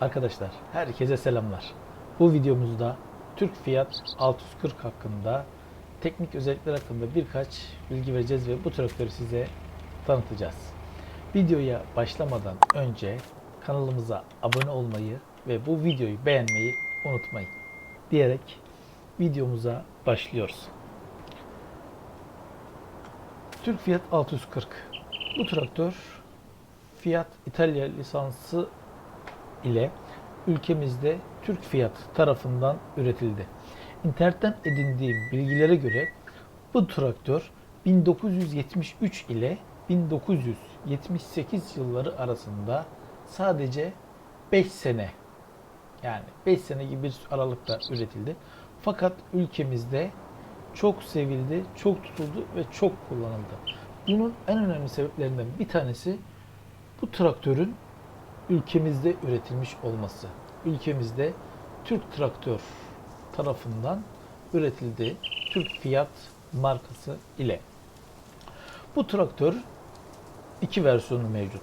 Arkadaşlar herkese selamlar. Bu videomuzda Türk Fiat 640 hakkında teknik özellikler hakkında birkaç bilgi vereceğiz ve bu traktörü size tanıtacağız. Videoya başlamadan önce kanalımıza abone olmayı ve bu videoyu beğenmeyi unutmayın. Diyerek videomuza başlıyoruz. Türk Fiat 640. Bu traktör Fiat İtalya lisansı ile ülkemizde Türk Fiat tarafından üretildi. İnternetten edindiğim bilgilere göre bu traktör 1973 ile 1978 yılları arasında sadece 5 sene yani 5 sene gibi bir aralıkta üretildi. Fakat ülkemizde çok sevildi, çok tutuldu ve çok kullanıldı. Bunun en önemli sebeplerinden bir tanesi bu traktörün ülkemizde üretilmiş olması. Ülkemizde Türk Traktör tarafından üretildi. Türk Fiat markası ile. Bu traktör iki versiyonu mevcut.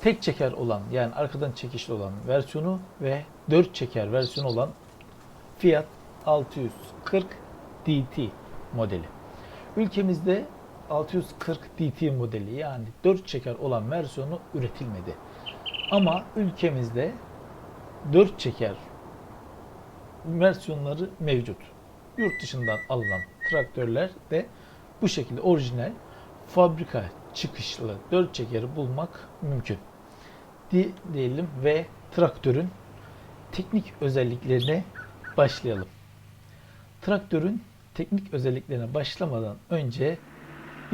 Tek çeker olan yani arkadan çekişli olan versiyonu ve dört çeker versiyonu olan Fiat 640 DT modeli. Ülkemizde 640 DT modeli yani 4 çeker olan versiyonu üretilmedi. Ama ülkemizde 4 çeker versiyonları mevcut. Yurt dışından alınan traktörler de bu şekilde orijinal fabrika çıkışlı 4 çekeri bulmak mümkün. Di diyelim ve traktörün teknik özelliklerine başlayalım. Traktörün teknik özelliklerine başlamadan önce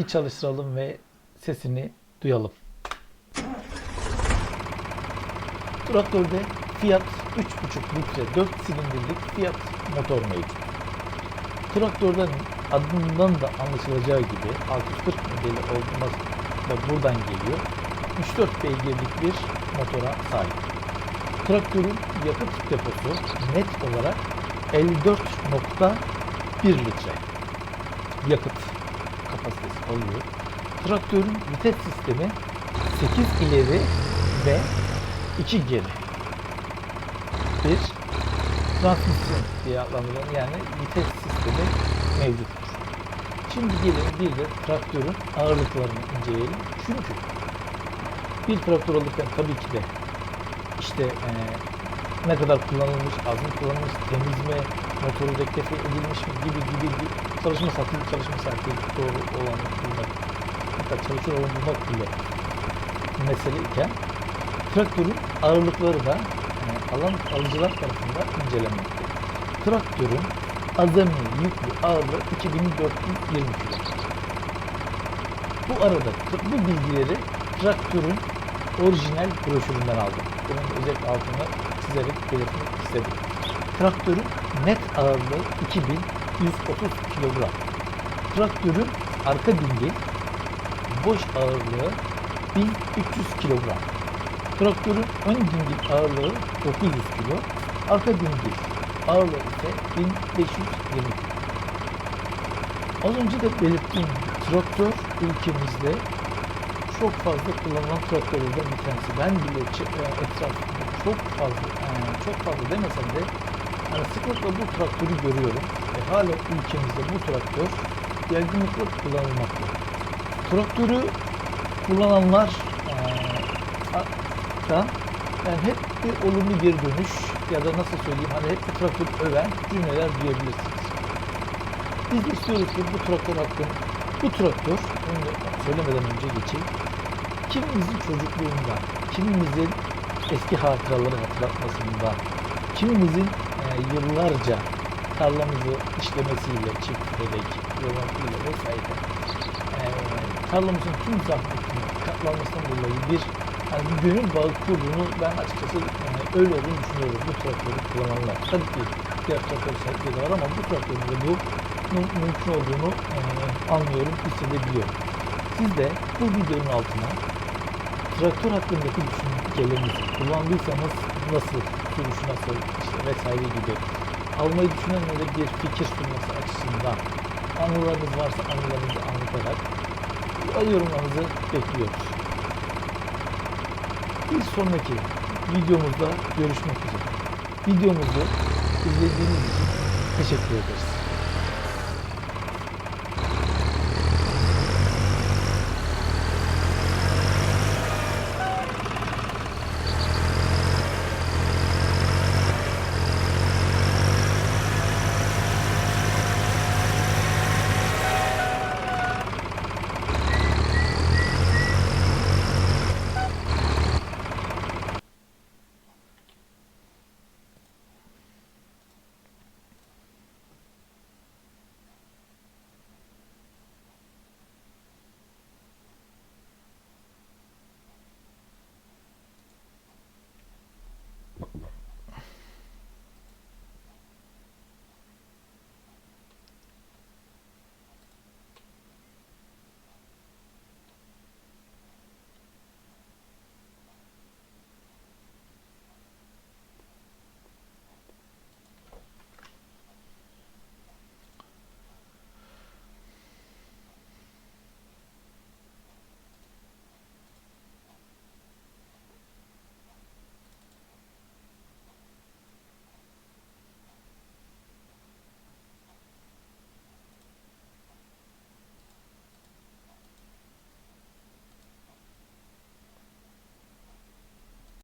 bir çalıştıralım ve sesini duyalım. Traktörde Fiat 3.5 litre 4 silindirlik Fiat motor mevcut. Traktörden adından da anlaşılacağı gibi 640 modeli olması da buradan geliyor. 64 beygirlik bir motora sahip. Traktörün yakıt deposu net olarak 54.1 litre yakıt kapasitesi alıyor. Traktörün vites sistemi 8 ileri ve 2 geri. Bir transmisyon diye adlandırılan yani vites sistemi mevcuttur. Şimdi gelin bir de traktörün ağırlıklarını inceleyelim. Çünkü bir traktör alırken tabii ki de işte eee, ne kadar kullanılmış, az mı kullanılmış, temiz mi, motoru rektifiye edilmiş mi gibi gibi çalışma saati, çalışma saati doğru olanı bulmak, hatta çalışır olanı bulmak bile mesele iken traktörün ağırlıkları da e, alan alıcılar tarafından incelenmekte. Traktörün azami yüklü ağırlığı 2420 kg. Bu arada bu bilgileri traktörün orijinal broşüründen aldım. Bunun özellikle altına çizerek belirtmek istedim. Traktörün net ağırlığı 2130 kilogram. Traktörün arka dingil boş ağırlığı 1300 kilogram. Traktörün ön dingil ağırlığı 900 kilo, arka dingil ağırlığı ise 1520 kilo. Az önce de belirttiğim traktör ülkemizde çok fazla kullanılan traktörlerden bir tanesi. Ben bile e, etrafımda çok fazla, e, çok fazla demesem de yani sıklıkla bu traktörü görüyorum ve hala ülkemizde bu traktör yaygınlıkla kullanılmakta. Traktörü kullananlar e, da yani hep bir olumlu geri dönüş ya da nasıl söyleyeyim hani hep bir traktörü öven cümleler duyabilirsiniz. Biz istiyoruz ki bu traktör hakkında bu traktör, onu söylemeden önce geçeyim. Kimimizin çocukluğundan, kimimizin eski hatıraları hatırlatmasından, kimimizin e, yıllarca tarlamızı işlemesiyle, çiftledik, yoğunlukuyla vesaire e, tarlamızın tüm zahmetini katlanmasından dolayı bir hani bir gönül bağı kurduğunu ben açıkçası e, öyle olduğunu düşünüyorum bu traktörü kullananlar. Tabii ki diğer traktör sahipleri var ama bu traktörün de bu mümkün olduğunu e, anlıyorum, hissedebiliyorum. Siz de bu videonun altına traktör hakkındaki düşüncelerinizi kullandıysanız nasıl, sürüşü nasıl işte vesaire gibi almayı düşünenlere bir fikir sunması açısından anılarınız varsa anılarınızı anlatarak yorumlarınızı bekliyoruz. Bir sonraki videomuzda görüşmek üzere. Videomuzu izlediğiniz için teşekkür ederiz.